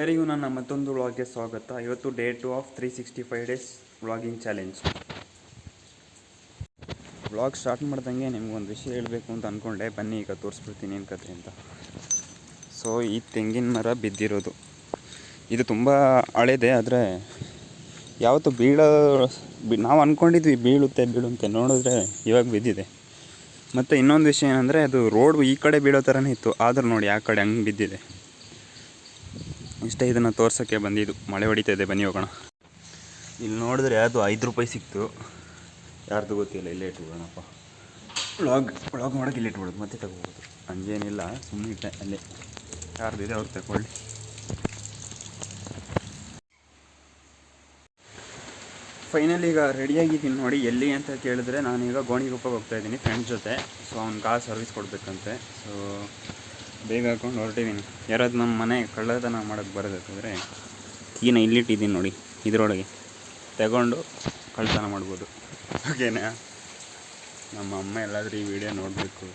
ಎಲ್ಲರಿಗೂ ನನ್ನ ಮತ್ತೊಂದು ವ್ಲಾಗ್ಗೆ ಸ್ವಾಗತ. ಇವತ್ತು day two of three sixty five days vlogging challenge vlog start ಮಾಡ್ದಂಗೆ ನಿಮ್ಗೊಂದು ವಿಷಯ ಹೇಳಬೇಕು ಅಂತ ಅಂದ್ಕೊಂಡೆ ಬನ್ನಿ ಈಗ ತೋರಿಸ್ಬಿಡ್ತೀನಿ ಏನು ಕತೆ ಅಂತ. ಸೊ ಈ ತೆಂಗಿನ ಮರ ಬಿದ್ದಿರೋದು. ಇದು ತುಂಬ ಹಳೇದೆ, ಆದರೆ ಯಾವತ್ತು ಬೀಳೋ ನಾವು ಅಂದ್ಕೊಂಡಿದ್ವಿ ಬೀಳುತ್ತೆ ಬೀಳುತ್ತೆ. ನೋಡಿದ್ರೆ ಇವಾಗ ಬಿದ್ದಿದೆ. ಮತ್ತು ಇನ್ನೊಂದು ವಿಷಯ ಏನಂದರೆ, ಅದು ರೋಡ್ ಈ ಕಡೆ ಬೀಳೋ ಥರನೇ ಇತ್ತು. ಆದರೂ ನೋಡಿ, ಆ ಕಡೆ ಹಂಗೆ ಬಿದ್ದಿದೆ. ಇಷ್ಟೇ ಇದನ್ನು ತೋರ್ಸೋಕ್ಕೆ ಬಂದಿದ್ದು. ಮಳೆ ಹೊಡಿತಾ ಇದೆ ಬನ್ನಿ ಹೋಗೋಣ. ಇಲ್ಲಿ ನೋಡಿದ್ರೆ ಅದು ಐದು ರೂಪಾಯಿ ಸಿಕ್ತು. ಯಾರ್ದು ಗೊತ್ತಿಲ್ಲ ಇಲ್ಲೇ ಇಟ್ಬಿಡೋಣಪ್ಪ. ವ್ಲಾಗ್ ವ್ಲಾಗ್ ಮಾಡೋಕೆ ಇಲ್ಲಿ ಇಟ್ಬಿಡೋದು ಮತ್ತೆ ತಗೋಬೋದು. ಹಂಗೇನಿಲ್ಲ ಸುಮ್ಮನೆ ಇಟ್ಟೆ ಅಲ್ಲೇ. ಇದೆ ಅವ್ರು ತಗೊಳ್ಳಿ. ಫೈನಲ್ ಈಗ ರೆಡಿಯಾಗಿದ್ದೀನಿ ನೋಡಿ ಎಲ್ಲಿ ಅಂತ ಕೇಳಿದ್ರೆ ನಾನೀಗ ಗೋಣಿಗೊಪ್ಪಗೆ ಹೋಗ್ತಾ ಇದ್ದೀನಿ ಫ್ರೆಂಡ್ಸ್ ಜೊತೆ. ಸೊ ಅವ್ನು ಕಾರ್ ಸರ್ವಿಸ್ ಕೊಡಬೇಕಂತೆ. ಸೊ ಬೇಗ ಹಾಕೊಂಡು ಹೊರಟಿದ್ದೀನಿ ಯಾರಾದ್ರು ನಮ್ಮ ಮನೆ ಕಳ್ಳತನ ಮಾಡೋಕ್ಕೆ ಬರಬೇಕಾದ್ರೆ ಕೀನ ಇಲ್ಲಿಟ್ಟಿದ್ದೀನಿ ನೋಡಿ, ಇದರೊಳಗೆ. ತಗೊಂಡು ಕಳ್ಳತನ ಮಾಡ್ಬೋದು. ಓಕೆನಾ ನಮ್ಮ ಅಮ್ಮ ಎಲ್ಲಾದರೂ ಈ ವಿಡಿಯೋ ನೋಡಬೇಕು.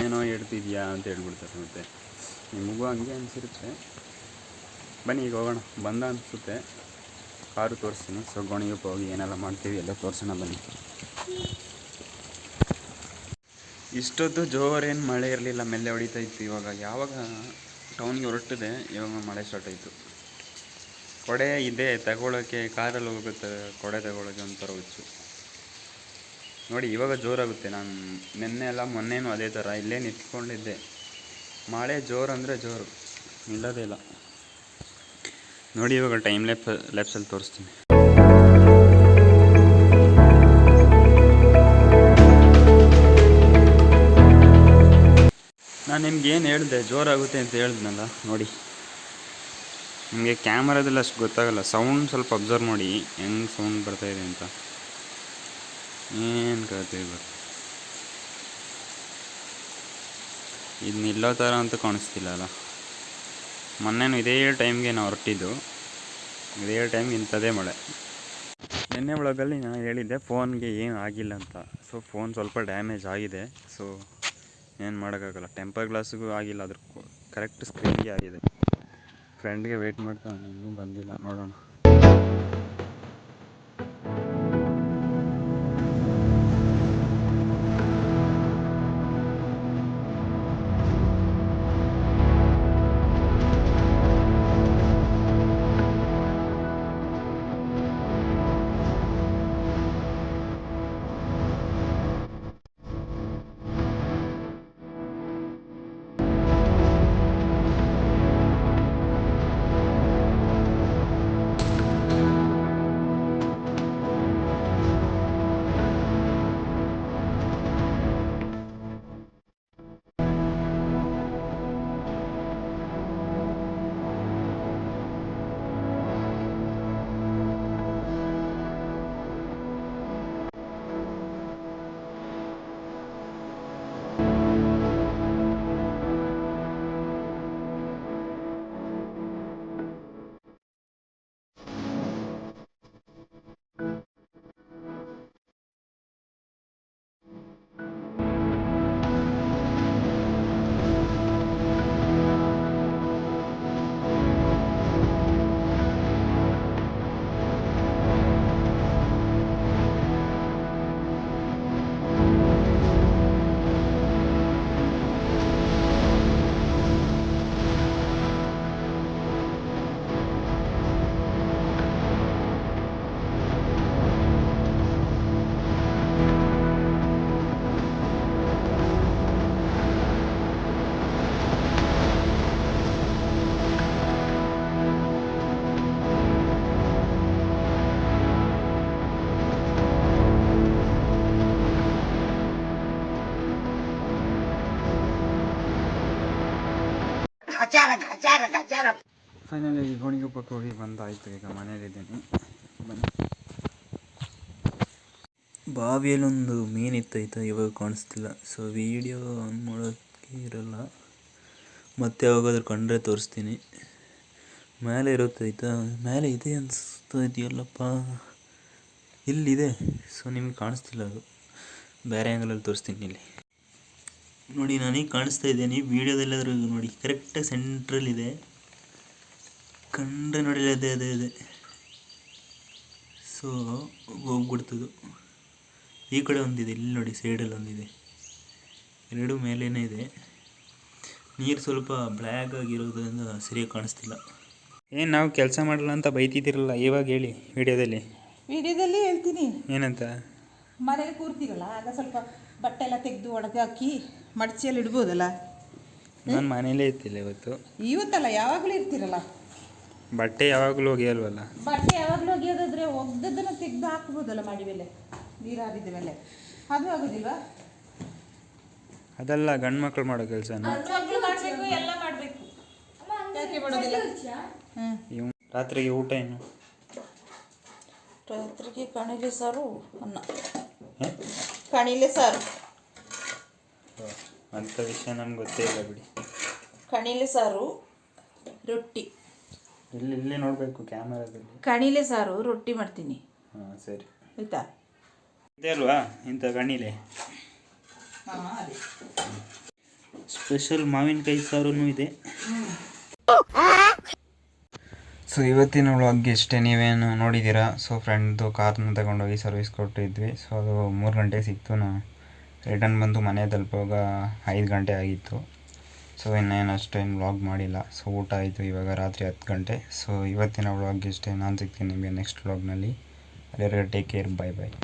ಏನೋ ಹೇಳ್ತಿದ್ಯಾ ಅಂತ ಹೇಳ್ಬಿಡ್ತಾರೆ ಮತ್ತೆ. ನಿಮಗೂ ಹಂಗೆ ಅನಿಸಿರುತ್ತೆ. ಬನ್ನಿ ಈಗ ಹೋಗೋಣ. ಬಂದ ಅನಿಸುತ್ತೆ. ಕಾರು ತೋರಿಸ್ತೀನಿ. ಸೊ ಹೋಗಿ ಏನೆಲ್ಲ ಮಾಡ್ತೀವಿ ಎಲ್ಲ ತೋರಿಸೋಣ ಬನ್ನಿ. ಇಷ್ಟೊತ್ತು ಜೋರೇನು ಮಳೆ ಇರಲಿಲ್ಲ, ಮೆಲ್ಲೆ ಹೊಡಿತಾ ಇತ್ತು ಇವಾಗ. ಯಾವಾಗ ಟೌನ್ಗೆ ಹೊರಟಿದೆ, ಇವಾಗ ಮಳೆ ಸ್ಟಾರ್ಟ್ ಆಯಿತು. ಕೊಡೆ ಇದೆ ತಗೊಳ್ಳೋಕ್ಕೆ ಕಾರಲ್ಲಿ ಹೋಗುತ್ತೆ, ಕೊಡೆ ತಗೊಳ್ಳೋಕ್ಕೆ ಒಂಥರ ಹುಚ್ಚು. ನೋಡಿ, ಇವಾಗ ಜೋರಾಗುತ್ತೆ. ನಾನು ನಿನ್ನೆ ಎಲ್ಲ ಮೊನ್ನೆನೂ ಅದೇ ಥರ ಇಲ್ಲೇ ನಿಂತ್ಕೊಂಡಿದ್ದೆ ಮಳೆ ಜೋರು ಅಂದರೆ ಜೋರು ಇಲ್ಲದೇ ಇಲ್ಲ. ನೋಡಿ, ಇವಾಗ ಟೈಮ್ ಲೆಪ್ ಲೆಪ್ಸಲ್ಲಿ ತೋರಿಸ್ತೀನಿ. ಏನು ಹೇಳಿದೆ? ಜೋರಾಗುತ್ತೆ ಅಂತ ಹೇಳಿದ್ನಲ್ಲ, ನೋಡಿ. ನಿಮಗೆ ಕ್ಯಾಮರಾದಲ್ಲಿ ಅಷ್ಟು ಗೊತ್ತಾಗಲ್ಲ. ಸೌಂಡ್ ಸ್ವಲ್ಪ ಅಬ್ಸರ್ವ್ ಮಾಡಿ, ಹೆಂಗೆ ಸೌಂಡ್ ಬರ್ತಾಯಿದೆ ಅಂತ. ಏನು ಕತೆ ಗೊತ್ತು ಇದು ನಿಲ್ಲೋ ಥರ ಅಂತೂ ಕಾಣಿಸ್ತಿಲ್ಲ ಅಲ್ಲ ಮೊನ್ನೆನೂ ಇದೇ ಟೈಮ್ಗೆ ನಾವು ಹೊರಟಿದ್ದು. ಇದೇ ಟೈಮ್ಗೆ ಇಂಥದೇ ಮಳೆ. ನಿನ್ನೆ ಒಳಗಲ್ಲಿ ನಾನು ಹೇಳಿದ್ದೆ ಫೋನ್ಗೆ ಏನು ಆಗಿಲ್ಲ ಅಂತ. ಸೊ ಫೋನ್ ಸ್ವಲ್ಪ ಡ್ಯಾಮೇಜ್ ಆಗಿದೆ. ಸೊ ಏನು ಮಾಡೋಕ್ಕಾಗಲ್ಲ. ಟೆಂಪರ್ ಗ್ಲಾಸಿಗೂ ಆಗಿಲ್ಲ ಅದ್ರ ಕರೆಕ್ಟ್ ಸ್ಕ್ರೀನ್ಗೆ ಆಗಿದೆ. ಫ್ರೆಂಡ್ಗೆ ವೆಯ್ಟ್ ಮಾಡ್ತಾ ಇನ್ನೂ ಬಂದಿಲ್ಲ, ನೋಡೋಣ. ಫೈನಲಿ ಗೋಣಿಗೊಪ್ಪಕ್ಕೆ ಹೋಗಿ ಬಂದಾಯಿತು. ಈಗ ಮನೇಲಿದ್ದೀನಿ ಬನ್ನಿ. ಬಾವಿಯಲ್ಲೊಂದು ಮೀನು ಇತ್ತೈತೆ, ಇವಾಗ ಕಾಣಿಸ್ತಿಲ್ಲ. ಸೊ ವಿಡಿಯೋ ಆನ್ ಮಾಡೋಕ್ಕೆ ಇರಲ್ಲ. ಮತ್ತೆ ಯಾವಾಗಾದ್ರೂ ಕಂಡ್ರೆ ತೋರಿಸ್ತೀನಿ. ಮೇಲೆ ಇರುತ್ತೈತಾ. ಮೇಲೆ ಇದೆ ಅನಿಸ್ತಾ ಇಲ್ಲಿದೆ. ಸೊ ನಿಮಗೆ ಕಾಣಿಸ್ತಿಲ್ಲ ಅದು. ಬೇರೆ ಆ್ಯಂಗಲಲ್ಲಿ ತೋರಿಸ್ತೀನಿ ಇಲ್ಲಿ. ನೋಡಿ ನನಗೆ ಕಾಣಿಸ್ತಾ ಇದ್ದೀನಿ ವೀಡಿಯೋದಲ್ಲಾದ್ರೂ ನೋಡಿ. ಕರೆಕ್ಟಾಗಿ ಸೆಂಟ್ರಲ್ಲಿದೆ ಕಂಡ್ರೆ ನೋಡಿ ಅದೇ ಅದೇ ಅದೇ. ಸೊ ಹೋಗ್ಬಿಡ್ತದು. ಈ ಕಡೆ ಒಂದಿದೆ ಇಲ್ಲಿ ನೋಡಿ ಸೈಡಲ್ಲಿ ಒಂದಿದೆ. ಎರಡು ಮೇಲೇನೇ ಇದೆ. ನೀರು ಸ್ವಲ್ಪ ಬ್ಲ್ಯಾಕ್ ಆಗಿರೋದ್ರಿಂದ ಸರಿಯಾಗಿ ಕಾಣಿಸ್ತಿಲ್ಲ. ಏನು ನಾವು ಕೆಲಸ ಮಾಡಲ್ಲ ಅಂತ ಬೈತಿದ್ದೀರಲ್ಲ ಇವಾಗ ಹೇಳಿ ವಿಡಿಯೋದಲ್ಲಿ. ವಿಡಿಯೋದಲ್ಲಿ ಹೇಳ್ತೀನಿ. ಏನಂತ? ಮನೇಲಿ ಕೂರ್ತಿರಲ್ಲ ಆಗ ಸ್ವಲ್ಪ ಬಟ್ಟೆ ಎಲ್ಲ ತೆಗೆದು ಒಣಗಾಕಿ ಮಡಚಿಯಲ್ಲಿ ಇಡ್ಬೋದಲ್ಲ? ನಾನು ಮನೇಲೇ ಇರ್ತಿಲ್ಲ ಇವತ್ತು. ಇವತ್ತಲ್ಲ ಯಾವಾಗಲೂ ಇರ್ತಿರಲ್ಲ? ಬಟ್ಟೆ ಯಾವಾಗಲೂ ಒಗೆಯಲ್ವಲ್ಲ? ಬಟ್ಟೆ ಯಾವಾಗಲೂ ಒಗೆಯೋದಾದ್ರೆ ಒಗ್ದದನ್ನು ತೆಗೆದು ಹಾಕ್ಬೋದಲ್ಲ ಮಾಡಿ ಮೇಲೆ ನೀರು ಹಾರಿದ ಮೇಲೆ? ಅದು ಆಗೋದಿಲ್ವಾ? ಅದಲ್ಲ ಗಂಡು ಮಕ್ಕಳು ಮಾಡೋ ಕೆಲಸ ಮಾಡಬೇಕು ಎಲ್ಲ ಮಾಡಬೇಕು. ಯಾಕೆ ಮಾಡೋದಿಲ್ಲ? ಹ್ಞೂ ಇವ್ ರಾತ್ರಿಗೆ ಊಟ ಏನು? ರಾತ್ರಿಗೆ ಕಣಿಲಿ ಸಾರು ಅನ್ನ? ಕಣಿಲೆ ಸಾರು. ಅಂತ ಅಂಥ ವಿಷಯ ನಮ್ಗೆ ಗೊತ್ತೇ ಇಲ್ಲ ಬಿಡಿ. ಕಣಿಲೆ ಸಾರು ರೊಟ್ಟಿ. ಇಲ್ಲಿ ಇಲ್ಲಿ ನೋಡಬೇಕು ಕ್ಯಾಮರಾದಲ್ಲಿ. ಕಣಿಲೆ ಸಾರು ರೊಟ್ಟಿ ಮಾಡ್ತೀನಿ. ಹಾಂ ಸರಿ. ಆಯ್ತಾ? ಇದೆ ಅಲ್ವಾ ಇಂಥ ಕಣಿಲೆ? ಸ್ಪೆಷಲ್ ಮಾವಿನಕಾಯಿ ಸಾರೂ ಇದೆ. ಸೊ ಇವತ್ತಿನ ವ್ಲಾಗ್ಗೆ ಇಷ್ಟೇ, ನೀವೇನು ನೋಡಿದ್ದೀರಾ? ಸೊ ಫ್ರೆಂಡ್ದು ಕಾರ್ನ ತಗೊಂಡೋಗಿ ಸರ್ವಿಸ್ ಕೊಟ್ಟಿದ್ವಿ. ಸೊ ಅದು ಮೂರು ಗಂಟೆ ಸಿಕ್ತು. ನಾನು ರಿಟರ್ನ್ ಬಂದು ಮನೆ ತಲುಪುವಾಗ ಐದು ಗಂಟೆ ಆಗಿತ್ತು. ಸೊ ಇನ್ನೇನು ಅಷ್ಟೇನು ವ್ಲಾಗ್ ಮಾಡಿಲ್ಲ. ಸೊ ಊಟ ಆಯಿತು ಇವಾಗ ರಾತ್ರಿ ಹತ್ತು ಗಂಟೆ. ಸೊ ಇವತ್ತಿನ ವ್ಲಾಗ್ ಇಷ್ಟೇ. ನಾನು ಸಿಗ್ತೀನಿ ನಿಮಗೆ ನೆಕ್ಸ್ಟ್ ವ್ಲಾಗ್ನಲ್ಲಿ ಅಲ್ಲಿವರೆಗೆ ಟೇಕ್ ಕೇರ್ ಬೈ ಬಾಯ್